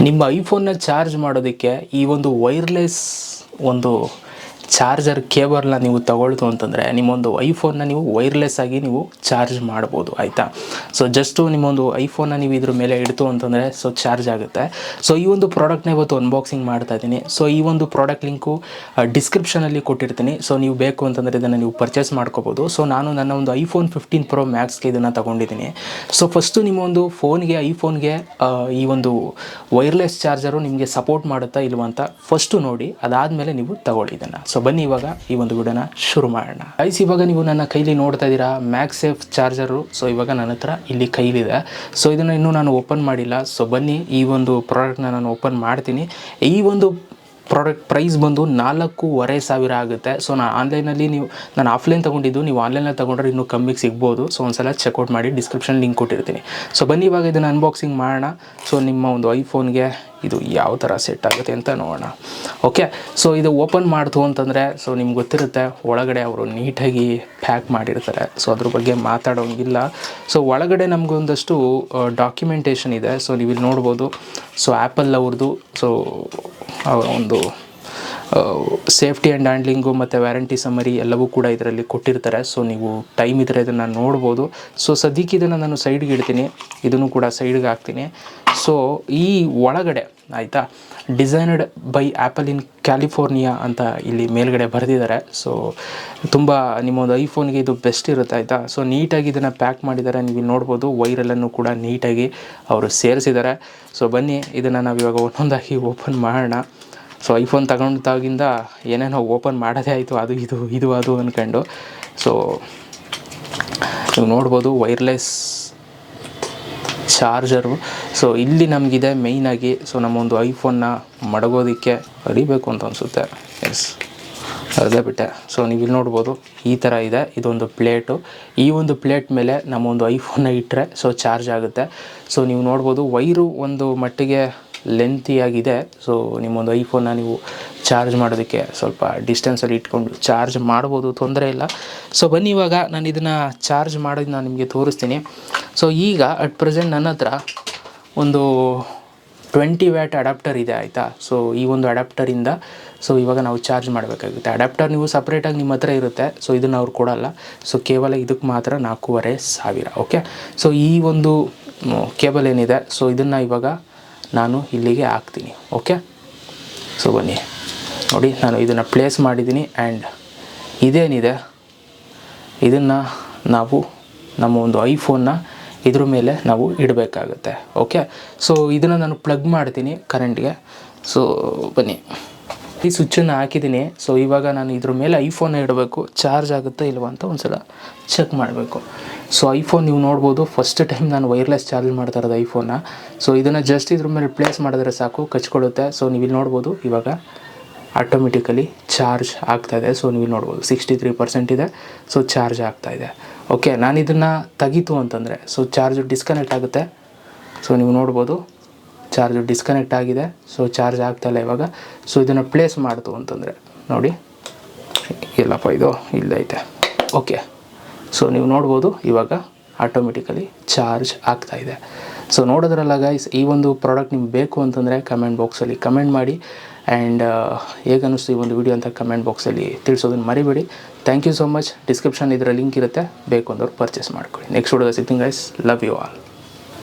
ನಿಮ್ಮ ಐಫೋನ್ನ ಚಾರ್ಜ್ ಮಾಡೋದಕ್ಕೆ ಈ ಒಂದು ವೈರ್ಲೆಸ್ ಒಂದು ಚಾರ್ಜರ್ ಕೇಬಲ್ನ ನೀವು ತಗೊಳ್ತು ಅಂತಂದರೆ ನಿಮ್ಮೊಂದು ಐಫೋನ್ನ ನೀವು ವೈರ್ಲೆಸ್ ಆಗಿ ನೀವು ಚಾರ್ಜ್ ಮಾಡ್ಬೋದು, ಆಯಿತಾ? ಸೊ ಜಸ್ಟು ನಿಮ್ಮೊಂದು ಐಫೋನ್ನ ನೀವು ಇದ್ರ ಮೇಲೆ ಇಡ್ತು ಅಂತಂದರೆ ಸೊ ಚಾರ್ಜ್ ಆಗುತ್ತೆ. ಸೊ ಈ ಒಂದು ಪ್ರಾಡಕ್ಟ್ನ ಇವತ್ತು ಅನ್ಬಾಕ್ಸಿಂಗ್ ಮಾಡ್ತಾ ಇದ್ದೀನಿ. ಸೊ ಈ ಒಂದು ಪ್ರಾಡಕ್ಟ್ ಲಿಂಕು ಡಿಸ್ಕ್ರಿಪ್ಷನಲ್ಲಿ ಕೊಟ್ಟಿರ್ತೀನಿ. ಸೊ ನೀವು ಬೇಕು ಅಂತಂದರೆ ಇದನ್ನು ನೀವು ಪರ್ಚೇಸ್ ಮಾಡ್ಕೋಬೋದು. ಸೊ ನಾನು ನನ್ನ ಒಂದು ಐಫೋನ್ ಫಿಫ್ಟೀನ್ ಪ್ರೊ ಮ್ಯಾಕ್ಸ್ಗೆ ಇದನ್ನು ತಗೊಂಡಿದ್ದೀನಿ. ಸೊ ಫಸ್ಟು ನಿಮ್ಮ ಒಂದು ಫೋನ್ಗೆ ಐಫೋನ್ಗೆ ಈ ಒಂದು ವೈರ್ಲೆಸ್ ಚಾರ್ಜರು ನಿಮಗೆ ಸಪೋರ್ಟ್ ಮಾಡುತ್ತಾ ಇಲ್ವಂತ ಫಸ್ಟು ನೋಡಿ, ಅದಾದಮೇಲೆ ನೀವು ತಗೊಳ್ಳಿ ಇದನ್ನು. ಸೊ ಬನ್ನಿ ಇವಾಗ ಈ ಒಂದು ವಿಡಿಯೋನ ಶುರು ಮಾಡೋಣ. ಐಸ್ ಇವಾಗ ನೀವು ನನ್ನ ಕೈಲಿ ನೋಡ್ತಾ ಇದ್ದೀರಾ ಮ್ಯಾಕ್ಸೇಫ್ ಚಾರ್ಜರು ಸೊ ಇವಾಗ ನನ್ನ ಹತ್ರ ಇಲ್ಲಿ ಕೈಲಿದೆ. ಸೊ ಇದನ್ನು ಇನ್ನೂ ನಾನು ಓಪನ್ ಮಾಡಿಲ್ಲ. ಸೊ ಬನ್ನಿ ಈ ಒಂದು ಪ್ರಾಡಕ್ಟ್ನ ನಾನು ಓಪನ್ ಮಾಡ್ತೀನಿ. ಈ ಒಂದು ಪ್ರಾಡಕ್ಟ್ ಪ್ರೈಸ್ ಬಂದು ನಾಲ್ಕೂವರೆ ಸಾವಿರ ಆಗುತ್ತೆ. ಸೊ ನಾನು ಆನ್ಲೈನಲ್ಲಿ ನೀವು, ನಾನು ಆಫ್ಲೈನ್ ತೊಗೊಂಡಿದ್ದು, ನೀವು ಆನ್ಲೈನಲ್ಲಿ ತೊಗೊಂಡ್ರೆ ಇನ್ನೂ ಕಮ್ಮಿಗೆ ಸಿಗ್ಬೋದು. ಸೊ ಒಂದ್ಸಲ ಚೆಕ್ಔಟ್ ಮಾಡಿ ಡಿಸ್ಕ್ರಿಪ್ಷನ್ ಲಿಂಕ್ ಕೊಟ್ಟಿರ್ತೀನಿ. ಸೊ ಬನ್ನಿ ಇವಾಗ ಇದನ್ನು ಅನ್ಬಾಕ್ಸಿಂಗ್ ಮಾಡೋಣ. ಸೊ ನಿಮ್ಮ ಒಂದು ಐಫೋನ್ಗೆ ಇದು ಯಾವ ಥರ ಸೆಟ್ ಆಗುತ್ತೆ ಅಂತ ನೋಡೋಣ. ಓಕೆ ಸೊ ಇದು ಓಪನ್ ಮಾಡ್ತು ಅಂತಂದರೆ ಸೊ ನಿಮ್ಗೆ ಗೊತ್ತಿರುತ್ತೆ, ಒಳಗಡೆ ಅವರು ನೀಟಾಗಿ ಪ್ಯಾಕ್ ಮಾಡಿರ್ತಾರೆ. ಸೊ ಅದ್ರ ಬಗ್ಗೆ ಮಾತಾಡೋಂಗಿಲ್ಲ. ಸೊ ಒಳಗಡೆ ನಮಗೊಂದಷ್ಟು ಡಾಕ್ಯುಮೆಂಟೇಷನ್ ಇದೆ. ಸೊ ನೀವು ಇಲ್ಲಿ ನೋಡ್ಬೋದು. ಸೊ ಆ್ಯಪಲ್ ಅವ್ರದ್ದು ಸೊ ಒಂದು ಸೇಫ್ಟಿ ಆ್ಯಂಡ್ ಹ್ಯಾಂಡ್ಲಿಂಗು ಮತ್ತು ವ್ಯಾರಂಟಿ ಸಮರಿ ಎಲ್ಲವೂ ಕೂಡ ಇದರಲ್ಲಿ ಕೊಟ್ಟಿರ್ತಾರೆ. ಸೊ, ನೀವು ಟೈಮ್ ಇದ್ದರೆ ಇದನ್ನು ನೋಡ್ಬೋದು. ಸೊ, ಸದ್ಯಕ್ಕೆ ಇದನ್ನು ನಾನು ಸೈಡ್ಗೆ ಇಡ್ತೀನಿ. ಇದನ್ನು ಕೂಡ ಸೈಡ್ಗೆ ಹಾಕ್ತೀನಿ. ಸೊ, ಈ ಒಳಗಡೆ, ಆಯಿತಾ? Designed by Apple in California ಅಂತ ಇಲ್ಲಿ ಮೇಲ್ಗಡೆ ಬರೆದಿದ್ದಾರೆ. ಸೊ, ತುಂಬ ನಿಮ್ಮೊಂದು ಐಫೋನ್ಗೆ ಇದು ಬೆಸ್ಟ್ ಇರುತ್ತೆ, ಆಯಿತಾ? ಸೊ, ನೀಟಾಗಿ ಇದನ್ನು ಪ್ಯಾಕ್ ಮಾಡಿದ್ದಾರೆ. ನೀವು ನೋಡ್ಬೋದು, ವೈರಲ್ಲನ್ನು ಕೂಡ ನೀಟಾಗಿ ಅವರು ಸೇರಿಸಿದ್ದಾರೆ. ಸೊ, ಬನ್ನಿ, ಇದನ್ನು ನಾವು ಇವಾಗ ಒಂದೊಂದಾಗಿ ಓಪನ್ ಮಾಡೋಣ. ಸೊ ಐಫೋನ್ ತಗೊಂಡಾಗಿಂದ ಏನೇನೋ ಓಪನ್ ಮಾಡೋದೇ ಆಯಿತು, ಅದು ಇದು ಇದು, ಅದು ಅಂದ್ಕೊಂಡು ಸೊ ನೀವು ನೋಡ್ಬೋದು ವೈರ್ಲೆಸ್ ಚಾರ್ಜರು ಸೊ ಇಲ್ಲಿ ನಮಗಿದೆ ಮೇಯ್ನಾಗಿ ಸೊ ನಮ್ಮೊಂದು ಐಫೋನ್ನ ಮಡಗೋದಕ್ಕೆ ಅಡಿಬೇಕು ಅಂತ ಅನಿಸುತ್ತೆ. ಎಸ್ ಅದೇ ಬಿಟ್ಟೆ. ಸೊ ನೀವು ಇಲ್ಲಿ ನೋಡ್ಬೋದು, ಈ ಥರ ಇದೆ. ಇದೊಂದು ಪ್ಲೇಟು ಈ ಒಂದು ಪ್ಲೇಟ್ ಮೇಲೆ ನಮ್ಮೊಂದು ಐಫೋನ್ನ ಇಟ್ಟರೆ ಸೊ ಚಾರ್ಜ್ ಆಗುತ್ತೆ. ಸೊ ನೀವು ನೋಡ್ಬೋದು ವೈರು ಒಂದು ಮಟ್ಟಿಗೆ ಲೆಂತಿಯಾಗಿದೆ ಸೊ ನಿಮ್ಮೊಂದು ಐಫೋನ್ನ ನೀವು ಚಾರ್ಜ್ ಮಾಡೋದಕ್ಕೆ ಸ್ವಲ್ಪ ಡಿಸ್ಟೆನ್ಸಲ್ಲಿ ಇಟ್ಕೊಂಡು ಚಾರ್ಜ್ ಮಾಡ್ಬೋದು, ತೊಂದರೆ ಇಲ್ಲ. ಸೊ ಬನ್ನಿ ಇವಾಗ ನಾನು ಇದನ್ನು ಚಾರ್ಜ್ ಮಾಡೋದು ನಾನು ನಿಮಗೆ ತೋರಿಸ್ತೀನಿ. ಸೊ ಈಗ ಅಟ್ ಪ್ರೆಸೆಂಟ್ ನನ್ನ ಹತ್ರ ಒಂದು ಟ್ವೆಂಟಿ ವ್ಯಾಟ್ ಅಡಾಪ್ಟರ್ ಇದೆ, ಆಯಿತಾ? ಸೊ ಈ ಒಂದು ಅಡಾಪ್ಟರಿಂದ ಸೊ ಇವಾಗ ನಾವು ಚಾರ್ಜ್ ಮಾಡಬೇಕಾಗುತ್ತೆ. ಅಡಾಪ್ಟರ್ ನೀವು ಸಪ್ರೇಟಾಗಿ ನಿಮ್ಮ ಹತ್ರ ಇರುತ್ತೆ. ಸೊ ಇದನ್ನು ಅವ್ರು ಕೊಡಲ್ಲ. ಸೊ ಕೇವಲ ಇದಕ್ಕೆ ಮಾತ್ರ ನಾಲ್ಕೂವರೆ ಸಾವಿರ ಓಕೆ ಸೊ ಈ ಒಂದು ಕೇಬಲ್ ಏನಿದೆ? ಸೊ ಇದನ್ನು ಇವಾಗ ನಾನು ಇಲ್ಲಿಗೆ ಹಾಕ್ತೀನಿ ಓಕೆ ಸೊ ಬನ್ನಿ. ನೋಡಿ, ನಾನು ಇದನ್ನು ಪ್ಲೇಸ್ ಮಾಡಿದ್ದೀನಿ ಆ್ಯಂಡ್ ಇದೇನಿದೆ? ಇದನ್ನು ನಾವು ನಮ್ಮ ಒಂದು ಐಫೋನ್ನ ಇದ್ರ ಮೇಲೆ ನಾವು ಇಡಬೇಕಾಗುತ್ತೆ ಓಕೆ ಸೊ ಇದನ್ನು ನಾನು ಪ್ಲಗ್ ಮಾಡ್ತೀನಿ ಕರೆಂಟ್ಗೆ ಸೊ ಬನ್ನಿ. ಈ ಸ್ವಿಚ್ಚನ್ನು ಹಾಕಿದ್ದೀನಿ. ಸೊ ಇವಾಗ ನಾನು ಇದ್ರ ಮೇಲೆ ಐಫೋನ್ ಇಡಬೇಕು. ಚಾರ್ಜ್ ಆಗುತ್ತಾ ಇಲ್ವಾ ಅಂತ ಒಂದ್ಸಲ ಚೆಕ್ ಮಾಡಬೇಕು. ಸೊ ಐಫೋನ್ ನೀವು ನೋಡ್ಬೋದು. ಫಸ್ಟ್ ಟೈಮ್ ನಾನು ವೈರ್ಲೆಸ್ ಚಾರ್ಜ್ ಮಾಡ್ತಾ ಇರೋದು ಐಫೋನ್ನ ಸೊ ಇದನ್ನು ಜಸ್ಟ್ ಇದ್ರ ಮೇಲೆ ಪ್ಲೇಸ್ ಮಾಡಿದ್ರೆ ಸಾಕು, ಕಚ್ಕೊಳ್ಳುತ್ತೆ. ಸೊ ನೀವು ಇಲ್ಲಿ ನೋಡ್ಬೋದು, ಇವಾಗ ಆಟೋಮೆಟಿಕಲಿ ಚಾರ್ಜ್ ಆಗ್ತಾ ಇದೆ. ಸೊ ನೀವು ನೋಡ್ಬೋದು ಸಿಕ್ಸ್ಟಿ ತ್ರೀ ಪರ್ಸೆಂಟ್ ಇದೆ. ಸೊ ಚಾರ್ಜ್ ಆಗ್ತಾ ಇದೆ. ಓಕೆ ನಾನು ಇದನ್ನು ತೆಗೀತು ಅಂತಂದರೆ ಸೊ ಚಾರ್ಜ್ ಡಿಸ್ಕನೆಕ್ಟ್ ಆಗುತ್ತೆ. ಸೊ ನೀವು ನೋಡ್ಬೋದು. ಚಾರ್ಜ್ ಡಿಸ್ಕನೆಕ್ಟ್ ಆಗಿದೆ. ಸೊ ಚಾರ್ಜ್ ಆಗ್ತಾಯಿಲ್ಲ ಇವಾಗ. ಸೊ ಇದನ್ನು ಪ್ಲೇಸ್ ಮಾಡ್ತು ಅಂತಂದರೆ, ನೋಡಿ. ಇಲ್ಲಪ್ಪ, ಇದು ಇಲ್ಲೈತೆ ಓಕೆ ಸೊ ನೀವು ನೋಡ್ಬೋದು, ಇವಾಗ ಆಟೋಮೆಟಿಕಲಿ ಚಾರ್ಜ್ ಆಗ್ತಾ ಇದೆ. ಸೊ ನೋಡೋದ್ರಲ್ಲ ಗೈಸ್ ಈ ಒಂದು ಪ್ರಾಡಕ್ಟ್ ನಿಮ್ಗೆ ಬೇಕು ಅಂತಂದರೆ ಕಮೆಂಟ್ ಬಾಕ್ಸಲ್ಲಿ ಕಮೆಂಟ್ ಮಾಡಿ. ಆ್ಯಂಡ್ ಹೇಗನ್ನಿಸ್ತು ಈ ಒಂದು ವಿಡಿಯೋ ಅಂತ ಕಮೆಂಟ್ ಬಾಕ್ಸಲ್ಲಿ ತಿಳಿಸೋದನ್ನು ಮರಿಬೇಡಿ. Thank you so much description ಇದರ ಲಿಂಕ್ ಇರುತ್ತೆ. ಬೇಕು ಅಂದವ್ರು ಪರ್ಚೇಸ್ ಮಾಡ್ಕೊಳ್ಳಿ. ನೆಕ್ಸ್ಟ್ ವಿಡಿಯೋದ ಸಿಗ್ತೀನಿ ಗೈಸ್ ಲವ್ ಯು ಆಲ್